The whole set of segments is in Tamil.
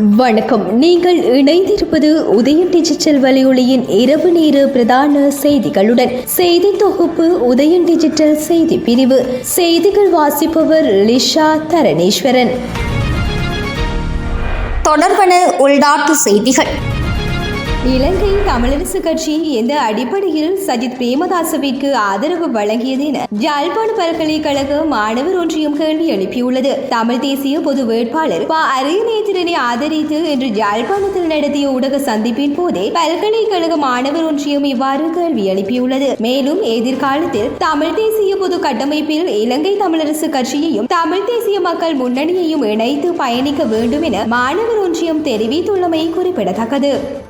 வணக்கம். நீங்கள் இணைந்திருப்பது உதயம் டிஜிட்டல் வலையொலியின் இரவு நேர பிரதான செய்திகளுடன் செய்தி தொகுப்பு உதயம் டிஜிட்டல் செய்தி பிரிவு. செய்திகள் வாசிப்பவர் லிஷா தரணேஸ்வரன். தொடர்பன உள்நாட்டு செய்திகள். இலங்கை தமிழரசு கட்சி எந்த அடிப்படையில் சஜித் பிரேமதாசவிற்கு ஆதரவு வழங்கியது என யாழ்ப்பாண பல்கலைக்கழக மாணவர் ஒன்றியம் கேள்வி எழுப்பியுள்ளது. தமிழ் தேசிய பொது வேட்பாளர் ப. அரியநேத்திரனை ஆதரித்து இன்று யாழ்ப்பாணத்தில் நடத்திய ஊடக சந்திப்பின் போதே பல்கலைக்கழக மாணவர் ஒன்றியம் இவ்வாறு கேள்வி எழுப்பியுள்ளது. மேலும் எதிர்காலத்தில் தமிழ் தேசிய பொது கட்டமைப்பில் இலங்கை தமிழரசு கட்சியையும் தமிழ் தேசிய மக்கள் முன்னணியையும் இணைத்து பயணிக்க வேண்டும் என மாணவர் ஒன்றியம் தெரிவித்துள்ளமை குறிப்பிடத்தக்கது.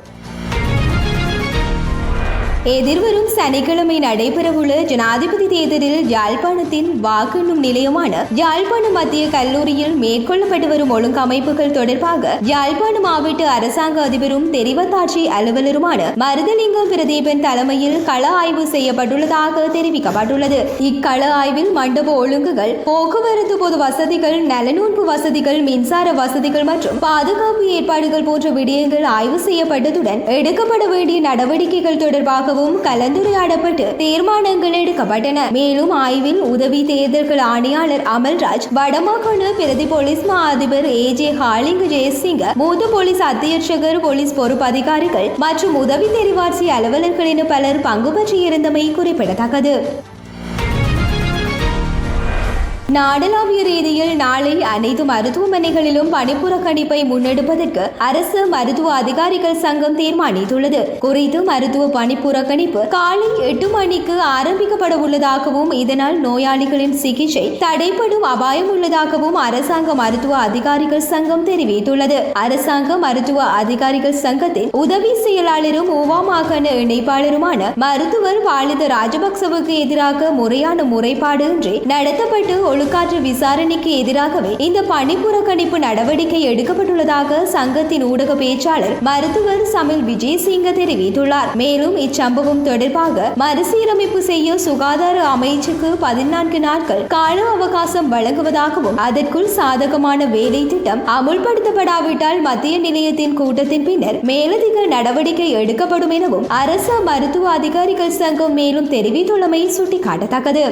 எதிர்வரும் சனிக்கிழமை நடைபெறவுள்ள ஜனாதிபதி தேர்தலில் யாழ்ப்பாணத்தின் வாக்கெண்ணும் நிலையமான யாழ்ப்பாணம் மத்திய கல்லூரியில் மேற்கொள்ளப்பட்டு வரும் ஒழுங்கமைப்புகள் தொடர்பாக யாழ்ப்பாணம் மாவட்ட அரசாங்க அதிபரும் தெரிவத்தாட்சி அலுவலருமான மருதலிங்கம் பிரதீபன் தலைமையில் கள ஆய்வு செய்யப்பட்டுள்ளதாக தெரிவிக்கப்பட்டுள்ளது. இக்கள ஆய்வில் மண்டப ஒழுங்குகள் போக்குவரத்து பொது வசதிகள் நலனூர்ப்பு வசதிகள் மின்சார வசதிகள் மற்றும் பாதுகாப்பு ஏற்பாடுகள் போன்ற விடயங்கள் ஆய்வு செய்யப்பட்டதுடன் எடுக்கப்பட வேண்டிய நடவடிக்கைகள் தொடர்பாகவும் கலந்துரையாடப்பட்டு தீர்மானங்கள் எடுக்கப்பட்டன. மேலும் ஆய்வில் உதவி தேர்தல்கள் ஆணையாளர் அமல்ராஜ் வடமாகாண பிரதி போலீஸ் மா அதிபர் ஏ. ஜே. ஹாலிங் ஜெயசிங் மூத்த போலீஸ் அத்தியட்சகர் போலீஸ் பொறுப்பு அதிகாரிகள் மற்றும் உதவி தெரிவாட்சி அலுவலர்கள் என பலர் பங்கு பற்றியிருந்தமை குறிப்பிடத்தக்கது. நாடளாவிய ரீதியில் நாளை அனைத்து மருத்துவமனைகளிலும் பணிப்புறக்கணிப்பை முன்னெடுப்பதற்கு அரசு மருத்துவ அதிகாரிகள் சங்கம் தீர்மானித்துள்ளது. குறித்து மருத்துவ பணிப்புறக்கணிப்பு காலை எட்டு மணிக்கு ஆரம்பிக்கப்பட உள்ளதாகவும் இதனால் நோயாளிகளின் சிகிச்சை தடைப்படும் அபாயம் உள்ளதாகவும் அரசாங்க மருத்துவ அதிகாரிகள் சங்கம் தெரிவித்துள்ளது. அரசாங்க மருத்துவ அதிகாரிகள் சங்கத்தின் உதவி செயலாளரும் உவா மாகாண இணைப்பாளருமான மருத்துவர் வாலித ராஜபக்சவுக்கு எதிராக முறையான முறைப்பாடு இன்றி நடத்தப்பட்டு ஒழுக்காற்று விசாரணைக்கு எதிராகவே இந்த பணி புறக்கணிப்பு நடவடிக்கை எடுக்கப்பட்டுள்ளதாக சங்கத்தின் ஊடக பேச்சாளர் மருத்துவர் சமில் விஜயசிங்க தெரிவித்துள்ளார். மேலும் இச்சம்பவம் தொடர்பாக மறுசீரமைப்பு செய்ய சுகாதார அமைச்சுக்கு பதினான்கு நாட்கள் கால அவகாசம் வழங்குவதாகவும் அதற்குள் சாதகமான வேலை திட்டம் அமுல்படுத்தப்படாவிட்டால் மத்திய நிலையத்தின் கூட்டத்தின் பின்னர் மேலதிக நடவடிக்கை எடுக்கப்படும் எனவும் அரசு மருத்துவ அதிகாரிகள் சங்கம் மேலும் தெரிவித்துள்ளமை சுட்டிக்காட்டத்தக்கது.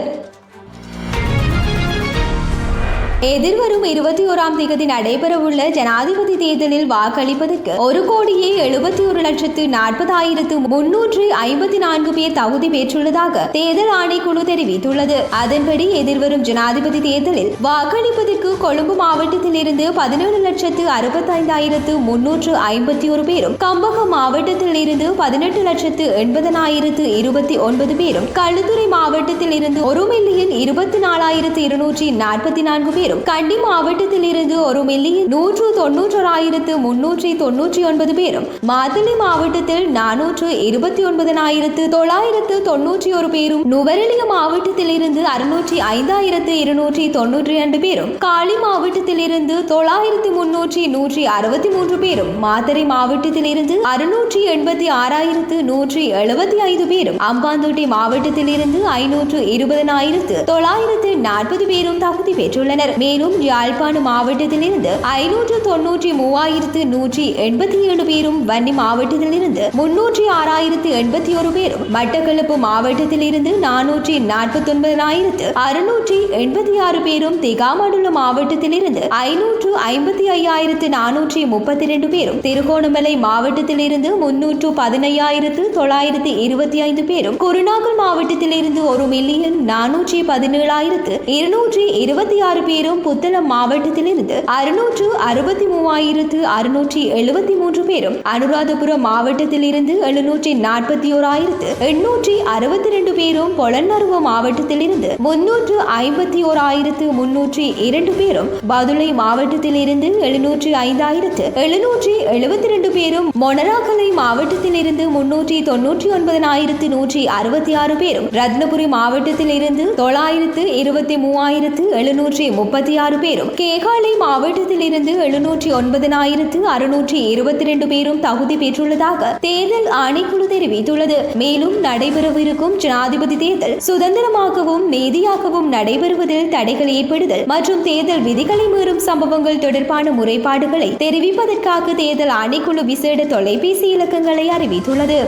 எதிர்வரும் இருபத்தி ஓராம் தேதி நடைபெறவுள்ள ஜனாதிபதி தேர்தலில் வாக்களிப்பதற்கு ஒரு கோடியே எழுபத்தி ஒரு லட்சத்து நாற்பதாயிரத்து முன்னூற்று ஐம்பத்தி நான்கு பேர் தகுதி பெற்றுள்ளதாக தேர்தல் ஆணைக்குழு தெரிவித்துள்ளது. அதன்படி எதிர்வரும் ஜனாதிபதி தேர்தலில் வாக்களிப்பதற்கு கொழும்பு மாவட்டத்தில் இருந்து பதினேழு லட்சத்து அறுபத்தைந்தாயிரத்து முன்னூற்று ஐம்பத்தி ஒரு பேரும் கம்பகம் மாவட்டத்தில் இருந்து பதினெட்டு லட்சத்து எண்பதனாயிரத்து இருபத்தி ஒன்பது பேரும் களுத்துறை மாவட்டத்தில் இருந்து ஒரு மில்லியன் இருபத்தி நாலாயிரத்து இருநூற்றி நாற்பத்தி நான்கு பேர் பேரும் கண்டி மாவட்டத்தில் இருந்து ஒரு மில்லியன் நூற்று தொன்னூற்றோராயிரத்து முன்னூற்றி தொன்னூற்றி ஒன்பது பேரும் மாத்தளை மாவட்டத்தில் நானூற்று இருபத்தி ஒன்பதனாயிரத்து தொள்ளாயிரத்து தொன்னூற்றி ஒரு பேரும் நுவரெலிய மாவட்டத்தில் இருந்து அறுநூற்றி ஐந்தாயிரத்து இருநூற்றி தொன்னூற்றி இரண்டு பேரும் காளி மாவட்டத்தில் இருந்து தொள்ளாயிரத்து முன்னூற்றி நூற்றி அறுபத்தி மூன்று பேரும் மாத்தறை மாவட்டத்தில் இருந்து அறுநூற்றி எண்பத்தி ஆறாயிரத்து நூற்றி எழுபத்தி ஐந்து பேரும் அம்பாந்தோட்டை மாவட்டத்தில் இருந்து ஐநூற்று இருபதனாயிரத்து தொள்ளாயிரத்து நாற்பது பேரும் தகுதி பெற்றுள்ளனர். மேலும் யாழ்ப்பாண மாவட்டத்திலிருந்து ஐநூற்று தொன்னூற்றி மூவாயிரத்து நூற்றி எண்பத்தி ஏழு பேரும் வன்னி மாவட்டத்திலிருந்து முன்னூற்றி ஆறாயிரத்து எண்பத்தி ஒரு பேரும் மட்டக்களப்பு மாவட்டத்திலிருந்து நானூற்றி நாற்பத்தி ஒன்பதாயிரத்து அறுநூற்றி எண்பத்தி ஆறு பேரும் திகாமடுள்ள மாவட்டத்திலிருந்து ஐநூற்று ஐம்பத்தி ஐயாயிரத்து நானூற்றி முப்பத்தி இரண்டு பேரும் திருகோணமலை மாவட்டத்திலிருந்து முன்னூற்று பதினையாயிரத்து தொள்ளாயிரத்து இருபத்தி ஐந்து பேரும் குருநாகல் மாவட்டத்திலிருந்து ஒரு மில்லியன் நானூற்றி பதினேழாயிரத்து இருநூற்றி இருபத்தி ஆறு பேரும் புத்தளம் மாவட்டத்தில் இருந்து அறுநூற்று அறுபத்தி மூவாயிரத்து அறுநூற்றி எழுபத்தி மூன்று பேரும் அனுராதபுரம் மாவட்டத்தில் இருந்து எழுநூற்றி நாற்பத்தி ஓராயிரத்து எண்ணூற்றி அறுபத்தி ரெண்டு பேரும் பொலன்னருவ மாவட்டத்திலிருந்து முன்னூற்று ஐம்பத்தி ஓராயிரத்து முன்னூற்றி இரண்டு பேரும் பதுளை மாவட்டத்தில் இருந்து எழுநூற்றி ஐந்தாயிரத்து எழுநூற்றி எழுபத்தி ரெண்டு பேரும் மொனராகலை மாவட்டத்தில் இருந்து முன்னூற்றி தொன்னூற்றி ஒன்பதனாயிரத்து நூற்றி அறுபத்தி ஆறு பேரும் ரத்னபுரி மாவட்டத்தில் இருந்து தொள்ளாயிரத்து இருபத்தி மூவாயிரத்து எழுநூற்றி முப்பத்தி முப்பத்தி ஆறு பேரும் கேகாலை மாவட்டத்திலிருந்து எழுநூற்றி ஒன்பதனாயிரத்து அறுநூற்றி இருபத்தி ரெண்டு பேரும் தகுதி பெற்றுள்ளதாக தேர்தல் ஆணைக்குழு தெரிவித்துள்ளது. மேலும் நடைபெறவிருக்கும் ஜனாதிபதி தேர்தல் சுதந்திரமாகவும் நீதியாகவும் நடைபெறுவதில் தடைகள் ஏற்படுதல் மற்றும் தேர்தல் விதிகளை மீறும் சம்பவங்கள் தொடர்பான முறைப்பாடுகளை தெரிவிப்பதற்காக தேர்தல் ஆணைக்குழு விசேட தொலைபேசி இலக்கங்களை அறிவித்துள்ளது.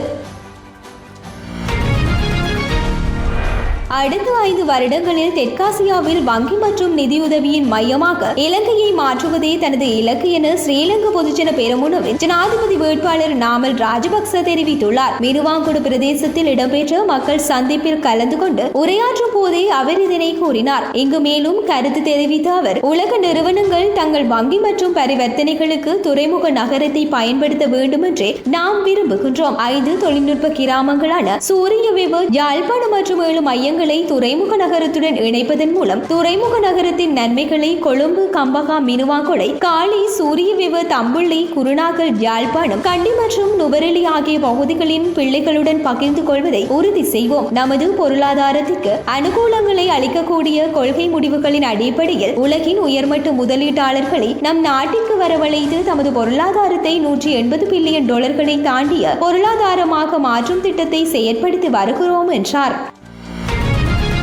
அடுத்த ஐந்து வருடங்களில் தெற்காசியாவில் வங்கி மற்றும் நிதியுதவியின் மையமாக இலங்கையை மாற்றுவதே தனது இலக்கு என ஸ்ரீலங்கா பொதுஜன பெருமுனவின் ஜனாதிபதி வேட்பாளர் நாமல் ராஜபக்ச தெரிவித்துள்ளார். மிருவாங்குடு பிரதேசத்தில் இடம்பெற்ற மக்கள் சந்திப்பில் கலந்து கொண்டு உரையாற்றும் போதே அவர் இதனை கூறினார். இங்கு மேலும் கருத்து தெரிவித்த அவர் உலக நிறுவனங்கள் தங்கள் வங்கி மற்றும் பரிவர்த்தனைகளுக்கு துறைமுக நகரத்தை பயன்படுத்த வேண்டும் என்றே நாம் விரும்புகின்றோம். ஐந்து தொழில்நுட்ப கிராமங்களான சூரிய விப யாழ்ப்பாணம் மற்றும் ஏழு மையங்கள் துறைமுக நகரத்துடன் இணைப்பதன் மூலம் துறைமுக நகரத்தின் நன்மைகளை கொழும்பு கம்பகா மினுவாகொடை காளி சூரிய விவ தம்புள்ளி குருநாகல் யாழ்ப்பாணம் கண்டி மற்றும் நுவரெலி ஆகிய பகுதிகளின் பிள்ளைகளுடன் பகிர்ந்து கொள்வதை உறுதி செய்வோம். நமது பொருளாதாரத்திற்கு அனுகூலங்களை அளிக்கக்கூடிய கொள்கை முடிவுகளின் அடிப்படையில் உலகின் உயர்மட்ட முதலீட்டாளர்களை நம் நாட்டிற்கு வரவழைத்து தமது பொருளாதாரத்தை நூற்றி எண்பது பில்லியன் டாலர்களை தாண்டிய பொருளாதாரமாக மாற்றும் திட்டத்தை செயற்படுத்தி வருகிறோம் என்றார்.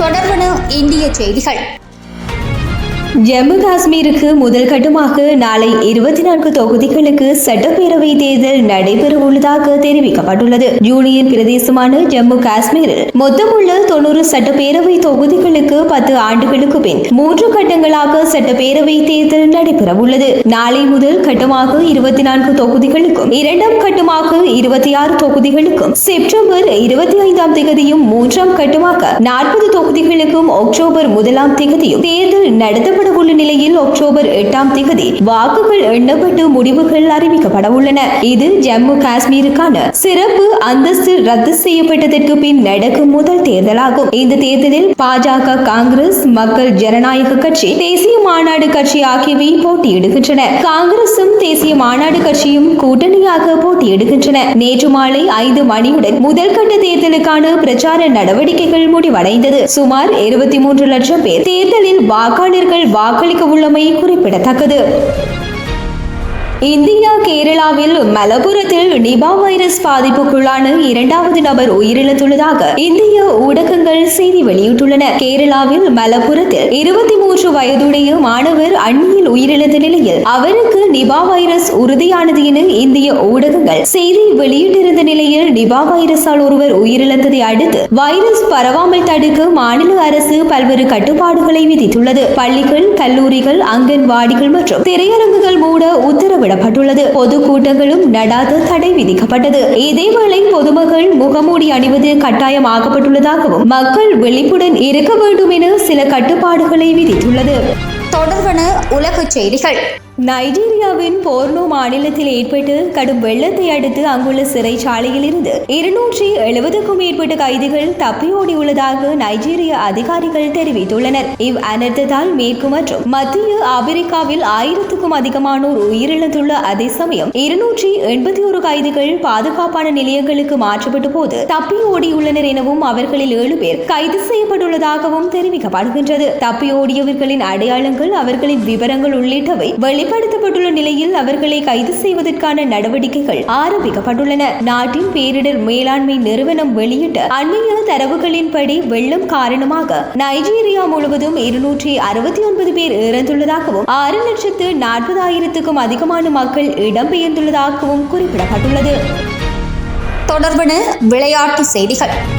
தொடர்பன இந்திய செய்திகள். ஜம்மு காஷ்மீருக்கு முதல் கட்டமாக நாளை இருபத்தி நான்கு தொகுதிகளுக்கு சட்டப்பேரவை தேர்தல் நடைபெற உள்ளதாக தெரிவிக்கப்பட்டுள்ளது. யூனியன் பிரதேசமான ஜம்மு காஷ்மீரில் மொத்தமுள்ள தொண்ணூறு சட்டப்பேரவை தொகுதிகளுக்கு பத்து ஆண்டுகளுக்கு பின் மூன்று கட்டங்களாக சட்டப்பேரவை தேர்தல் நடைபெற உள்ளது. நாளை முதல் கட்டமாக இருபத்தி நான்கு தொகுதிகளுக்கும் இரண்டாம் கட்டமாக இருபத்தி ஆறு தொகுதிகளுக்கும் செப்டம்பர் இருபத்தி ஐந்தாம் தேதியும் மூன்றாம் கட்டமாக நாற்பது தொகுதிகளுக்கும் அக்டோபர் முதலாம் தேதியும் தேர்தல் நடத்தப்பட உள்ள நிலையில் அக்டோபர் எட்டாம் தேதி வாக்குகள் எண்ணப்பட்டு முடிவுகள் அறிவிக்கப்பட உள்ளன இது ஜம்மு காஷ்மீருக்கான சிறப்பு அந்தஸ்து ரத்து செய்யப்பட்டதற்கு பின் நடக்கும் முதல் தேர்தலாகும். இந்த தேர்தலில் பாஜக காங்கிரஸ் மக்கள் ஜனநாயக கட்சி தேசிய மாநாடு கட்சி ஆகியவை போட்டியிடுகின்றன. காங்கிரசும் தேசிய மாநாடு கட்சியும் கூட்டணியாக போட்டியிடுகின்றன. நேற்று மாலை ஐந்து மணியுடன் முதல் கட்ட தேர்தலுக்கான பிரச்சார நடவடிக்கைகள் முடிவடைந்தது. சுமார் இருபத்தி மூன்று லட்சம் பேர் தேர்தலில் வாக்காளர்கள் வாக்களிக்க உள்ளமை குறிப்பிடத்தக்கது. இந்தியா கேரளாவில் மலப்புரத்தில் நிபா வைரஸ் பாதிப்புக்குள்ளான இரண்டாவது நபர் உயிரிழந்துள்ளதாக இந்திய ஊடகங்கள் செய்தி வெளியிட்டுள்ளன. கேரளாவில் மலப்புரத்தில் இருபத்தி மூன்று வயதுடைய மாணவர் அண்மையில் உயிரிழந்த நிலையில் அவருக்கு நிபா வைரஸ் உறுதியானது என இந்திய ஊடகங்கள் செய்தி வெளியிட்டிருந்த நிலையில் நிபா வைரஸால் ஒருவர் உயிரிழந்ததை அடுத்து வைரஸ் பரவாமல் தடுக்க மாநில அரசு பல்வேறு கட்டுப்பாடுகளை விதித்துள்ளது. பள்ளிகள் கல்லூரிகள் அங்கன்வாடிகள் மற்றும் திரையரங்குகள் மூட உத்தரவு உத்தரவிடப்பட்டுள்ளது பொது கூட்டங்களும் நடாத தடை விதிக்கப்பட்டது. இதேவேளை பொதுமக்கள் முகமூடி அணிவது கட்டாயமாக்கப்பட்டுள்ளதாகவும் மக்கள் விழிப்புடன் இருக்க வேண்டும் என சில கட்டுப்பாடுகளை விதித்துள்ளது. தொடர்பான உலகச் செய்திகள். நைஜீரியாவின் போர்னோ மாநிலத்தில் ஏற்பட்டு கடும் வெள்ளத்தை அடுத்து அங்குள்ள சிறைச்சாலையில் இருந்து இருநூற்றி எழுபதுக்கும் மேற்பட்ட கைதிகள் தப்பியோடியுள்ளதாக நைஜீரிய அதிகாரிகள் தெரிவித்துள்ளனர். இவ் அனர்த்தத்தால் மேற்கு மற்றும் மத்திய ஆப்பிரிக்காவில் ஆயிரத்துக்கும் அதிகமானோர் உயிரிழந்துள்ள அதே சமயம் இருநூற்றி எண்பத்தி ஒரு கைதிகள் பாதுகாப்பான நிலையங்களுக்கு மாற்றப்பட்ட போது தப்பியோடியுள்ளனர் எனவும் அவர்களில் ஏழு பேர் கைது செய்யப்பட்டுள்ளதாகவும் தெரிவிக்கப்படுகின்றது. தப்பியோடியவர்களின் அடையாளங்கள் அவர்களின் விவரங்கள் உள்ளிட்டவை வெளி வெளிப்படுத்தப்பட்டுள்ள நிலையில் அவர்களை கைது செய்வதற்கான நடவடிக்கைகள் ஆரம்பிக்கப்பட்டுள்ளன. நாட்டின் பேரிடர் மேலாண்மை நிறுவனம் வெளியிட்ட அண்மைய தரவுகளின்படி வெள்ளம் காரணமாக நைஜீரியா முழுவதும் இருநூற்றி அறுபத்தி ஒன்பது பேர் இறந்துள்ளதாகவும் ஆறு லட்சத்து நாற்பதாயிரத்துக்கும் அதிகமான மக்கள் இடம்பெயர்ந்துள்ளதாகவும் குறிப்பிடப்பட்டுள்ளது. தொடர்பான விளையாட்டு செய்திகள்.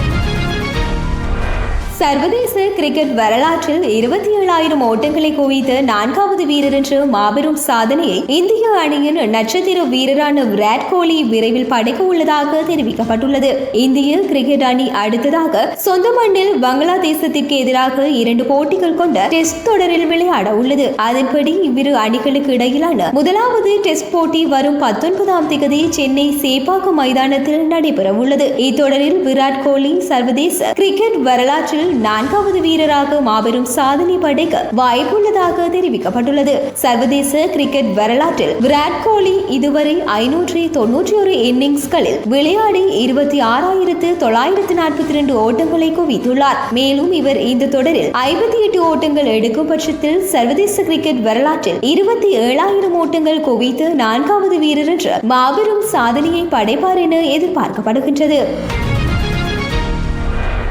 சர்வதேச கிரிக்கெட் வரலாற்றில் இருபத்தி ஏழாயிரம் ஓட்டங்களை குவித்த நான்காவது வீரர் என்ற மாபெரும் சாதனையை இந்திய அணியின் நட்சத்திர வீரரான விராட் கோலி விரைவில் படைக்க உள்ளதாக தெரிவிக்கப்பட்டுள்ளது. இந்திய கிரிக்கெட் அணி அடுத்ததாக சொந்த மண்ணில் பங்களாதேசத்திற்கு எதிராக இரண்டு போட்டிகள் கொண்ட டெஸ்ட் தொடரில் விளையாட உள்ளது. அதன்படி இவ்விரு அணிகளுக்கு இடையிலான முதலாவது டெஸ்ட் போட்டி வரும் பத்தொன்பதாம் தேதி சென்னை சேப்பாக்கம் மைதானத்தில் நடைபெற உள்ளது இத்தொடரில் விராட் கோலி சர்வதேச கிரிக்கெட் வரலாற்றில் வரலாற்றில் நான்காவது வீரராக மாபெரும் சாதனை படைக்க வாய்ப்புள்ளதாக தெரிவிக்கப்பட்டுள்ளது. சர்வதேச கிரிக்கெட் வரலாற்றில் விராட் கோலி இதுவரை ஐநூற்றி தொன்னூற்றி ஒரு இன்னிங்ஸ்களில் விளையாடி இருபத்தி ஆறாயிரத்து தொள்ளாயிரத்து நாற்பத்தி இரண்டு ஓட்டங்களை குவித்துள்ளார். மேலும் இவர் இந்த தொடரில் ஐம்பத்தி எட்டு ஓட்டங்கள் எடுக்கும் பட்சத்தில் சர்வதேச கிரிக்கெட் வரலாற்றில் இருபத்தி ஏழாயிரம் ஓட்டங்கள் குவித்து நான்காவது வீரர் என்ற மாபெரும் சாதனையை படைப்பார் என எதிர்பார்க்கப்படுகின்றது.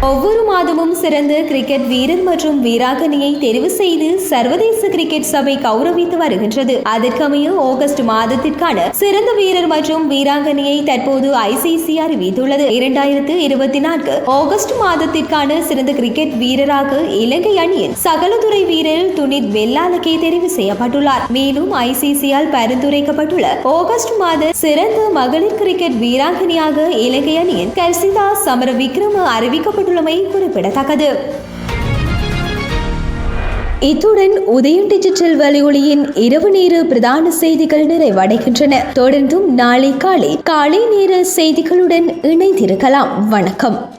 ஒவ்வொரு மாதமும் சிறந்த கிரிக்கெட் வீரர் மற்றும் வீராங்கனையை தெரிவு செய்து சர்வதேச கிரிக்கெட் சபை கௌரவித்து வருகின்றது. அதற்கமைய ஆகஸ்ட் மாதத்திற்கான சிறந்த வீரர் மற்றும் வீராங்கனையை தற்போது ஐசிசி அறிவித்துள்ளது. இரண்டாயிரத்து இருபத்தி நான்கு ஆகஸ்ட் மாதத்திற்கான சிறந்த கிரிக்கெட் வீரராக இலங்கை அணியின் சகலதுறை வீரர் துனித் வெல்லாலக்கே தெரிவு செய்யப்பட்டுள்ளார். மேலும் ஐசிசியால் பரிந்துரைக்கப்பட்டுள்ள ஆகஸ்ட் மாத சிறந்த மகளிர் கிரிக்கெட் வீராங்கனையாக இலங்கை அணியின் கர்சிதா சமர விக்ரம அறிவிக்கப்பட்டு அறிவிக்கப்பட்டுள்ளமை குறிப்பிடத்தக்கது. இத்துடன் உதயம் டிஜிட்டல் வலியொலியின் இரவு நேர பிரதான செய்திகள் நிறைவடைகின்றன. தொடர்ந்தும் நாளை காலை காலை நேர செய்திகளுடன் இணைந்திருக்கலாம். வணக்கம்.